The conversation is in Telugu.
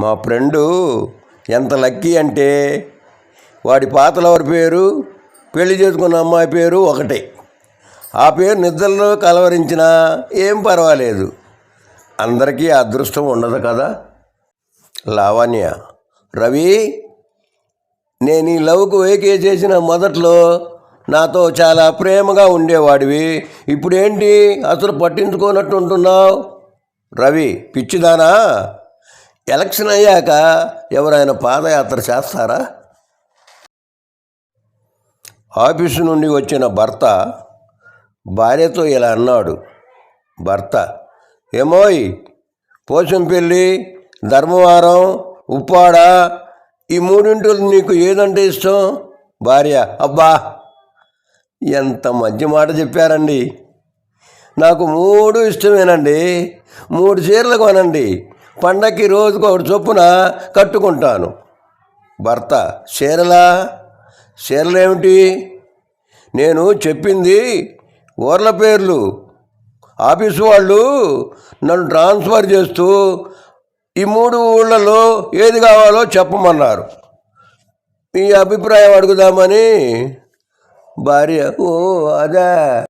మా ఫ్రెండు ఎంత లక్కీ అంటే వాడి పాతలవారి పేరు పెళ్ళి చేసుకున్న అమ్మాయి పేరు ఒకటే. ఆ పేరు నిద్రలో కలవరించినా ఏం పర్వాలేదు. అందరికీ అదృష్టం ఉండదు కదా? లావణ్య రవి నేను ఈ లవ్కు వేకే చేసిన మొదట్లో నాతో చాలా ప్రేమగా ఉండేవాడివి. ఇప్పుడేంటి? అసలు పట్టించుకోనట్టు ఉంటున్నావు రవి పిచ్చిదానా? ఎలక్షన్ అయ్యాక ఎవరైనా పాదయాత్ర చేస్తారా? ఆఫీసు నుండి వచ్చిన భర్త భార్యతో ఇలా అన్నాడు. భర్త ఏమోయ్ పోచంపల్లి ధర్మవరం ఉప్పాడ ఈ మూడింటిలో నీకు ఏదంటే ఇష్టం? భార్య అబ్బా ఎంత మంచి మాట చెప్పారండి. నాకు మూడు ఇష్టమేనండి. మూడు చీరలు కొనండి. పండక్కి రోజుకు ఒకటి చొప్పున కట్టుకుంటాను. భర్త చీరలా చీరలేమిటి నేను చెప్పింది ఊర్ల పేర్లు. ఆఫీసు వాళ్ళు నన్ను ట్రాన్స్ఫర్ చేస్తూ ఈ మూడు ఊళ్ళలో ఏది కావాలో చెప్పమన్నారు. మీ అభిప్రాయం అడుగుదామని. భార్య ఓ అదే.